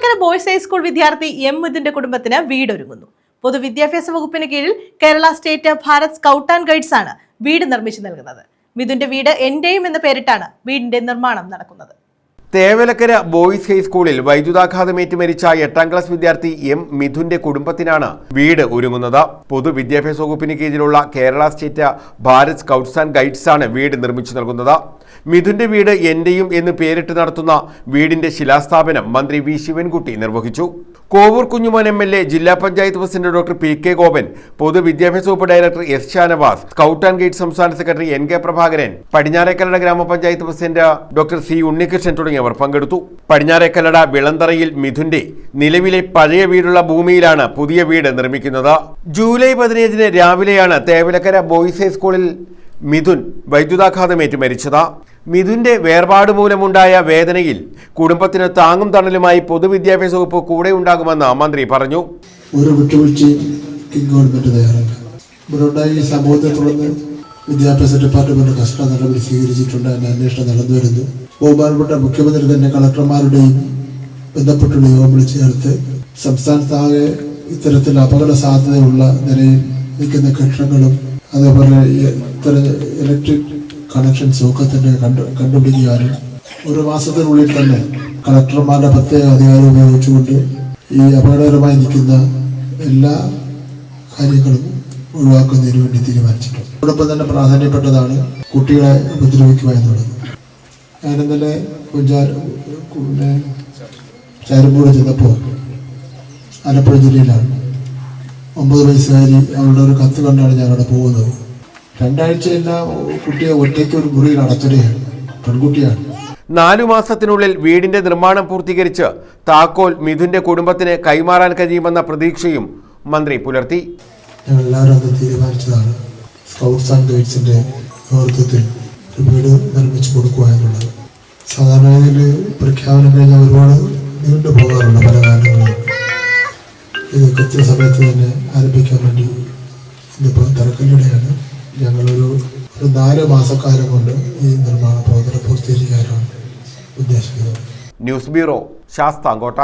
Thevalakkara boys high school വിദ്യാർത്ഥി M മുദിന്റെ കുടുംബത്തിന് വീടൊരുങ്ങുന്നു. പൊതുവിദ്യാഭ്യാസ വകുപ്പിന് കീഴിൽ Kerala state Bharat scout and guides ആണ് വീട് നിർമ്മിച്ചു നൽകുന്നത്. മിഥുന്റെ വീട് എന്റെയും എന്ന പേരിട്ടാണ് വീടിന്റെ നിർമ്മാണം നടക്കുന്നത്. തേവലക്കര ബോയ്സ് ഹൈസ്കൂളിൽ വൈദ്യുതാഘാതമേറ്റ് മരിച്ച എട്ടാം ക്ലാസ് വിദ്യാർത്ഥി എം മിഥുന്റെ കുടുംബത്തിനാണ് വീട് ഒരുങ്ങുന്നത്. പൊതുവിദ്യാഭ്യാസ വകുപ്പിന് കീഴിലുള്ള Kerala state Bharat scouts and guides ആണ് വീട് നിർമ്മിച്ചു നൽകുന്നത്. മിഥുന്റെ വീട് എന്റെയും എന്ന് പേരിട്ട് നടത്തുന്ന വീടിന്റെ ശിലാസ്ഥാപനം മന്ത്രി വി ശിവൻകുട്ടി നിർവഹിച്ചു. Kovoor Kunjumon M L A ജില്ലാ panchayat president doctor P K Gopan പൊതുവിദ്യാഭ്യാസ വകുപ്പ് director S Shanavas scout and guide സംസ്ഥാന secretary N K Prabhakaran Padinjarekallada ഗ്രാമപഞ്ചായത്ത് പ്രസിഡന്റ് ഡോക്ടർ സി ഉണ്ണികൃഷ്ണൻ തുടങ്ങിയവർ പങ്കെടുത്തു. പടിഞ്ഞാറേക്കല്ലട വിളന്തറയിൽ മിഥുന്റെ നിലവിലെ പഴയ വീടുള്ള ഭൂമിയിലാണ് പുതിയ വീട് നിർമ്മിക്കുന്നത്. ജൂലൈ പതിനേഴിന് രാവിലെയാണ് തേവലക്കര ബോയ്സ് ഹൈസ്കൂളിൽ മിഥുൻ വൈദ്യുതാഘാതമേറ്റ് മരിച്ചത്. മിഥുന്റെ വേർപാട് മൂലമുണ്ടായ വേദനയിൽ കുടുംബത്തിന് താങ്ങും തണലുമായി പൊതുവിദ്യാഭ്യാസ വകുപ്പ് കൂടെ ഉണ്ടാകുമെന്ന് മന്ത്രി പറഞ്ഞു. ഒരു വിട്ടുവീഴ്ചയും ഗവൺമെന്റ് തയ്യാറല്ല ഇവിടെ ഈ വിദ്യാഭ്യാസ ഡിപ്പാർട്ട്മെന്റ് കർശന നടപടി സ്വീകരിച്ചിട്ടുണ്ട്. അതിന്റെ അന്വേഷണം നടന്നു വരുന്നു. ബഹുമാനപ്പെട്ട മുഖ്യമന്ത്രി തന്നെ കളക്ടർമാരുടെയും ബന്ധപ്പെട്ടുള്ള യോഗം വിളിച്ചു ചേർത്ത് സംസ്ഥാനത്താകെ ഇത്തരത്തിൽ അപകട സാധ്യതയുള്ള നിലയിൽ നിൽക്കുന്ന കെട്ടിടങ്ങളും അതേപോലെ ഇത്തരം ഇലക്ട്രിക് കണക്ഷൻസും ഒക്കെ കണ്ടു കണ്ടുപിടിക്കാനും ഒരു മാസത്തിനുള്ളിൽ തന്നെ കളക്ടർമാരുടെ പ്രത്യേക അധികാരം ഉപയോഗിച്ചുകൊണ്ട് ഈ അപകടകരമായി നിൽക്കുന്ന എല്ലാ കാര്യങ്ങളും ഒഴിവാക്കുന്നതിന് വേണ്ടി തീരുമാനിച്ചിട്ടുണ്ട്. അതോടൊപ്പം തന്നെ പ്രാധാന്യപ്പെട്ടതാണ് കുട്ടികളെ ഉപദ്രവിക്കുക എന്നുള്ളത്. ഞാൻ ഇന്നലെ കുഞ്ചാർ പിന്നെ ചാരുമ്പൂട് ചെന്നപ്പോൾ ആലപ്പുഴ ജില്ലയിലാണ്. ഒമ്പത് വയസ്സുകാരി അവളുടെ ഒരു കത്ത് കണ്ടാണ് ഞാൻ അവിടെ പോകുന്നത്. രണ്ടാഴ്ചയെല്ലാം കുട്ടിയെ ഒറ്റയ്ക്ക് ഒരു മുറിയിൽ അടച്ചിടുകയാണ് പെൺകുട്ടിയാണ്. നാലു മാസത്തിനുള്ളിൽ വീടിന്റെ നിർമ്മാണം പൂർത്തീകരിച്ച് താക്കോൽ മിഥുന്റെ കുടുംബത്തിന് കൈമാറാൻ കഴിയുമെന്ന പ്രതീക്ഷയും മന്ത്രി പുലർത്തി. ഞങ്ങൾ എല്ലാവരും അത് തീരുമാനിച്ചതാണ്. സ്കൗട്ട്സ് ആൻഡ് ഗൈഡ്സിന്റെ നേതൃത്വത്തിൽ ഒരു വീട് നിർമ്മിച്ചു കൊടുക്കുക എന്നുള്ളത്. സാധാരണഗതിയിൽ പ്രഖ്യാപനം കഴിഞ്ഞാൽ ഒരുപാട് നീണ്ടു പോകാറുണ്ട് പല കാരണങ്ങളും ഇത് കൃത്യസമയത്ത് തന്നെ ആരംഭിക്കാൻ വേണ്ടി ഇതിപ്പോൾ തിരക്കല്ലിടെയാണ് ഞങ്ങളൊരു ഒരു നാല് മാസക്കാലം കൊണ്ട് ഈ നിർമ്മാണ പ്രവർത്തനം പൂർത്തീകരിക്കാനാണ് ഉദ്ദേശിക്കുന്നത്. News bureau Sasthamkotta.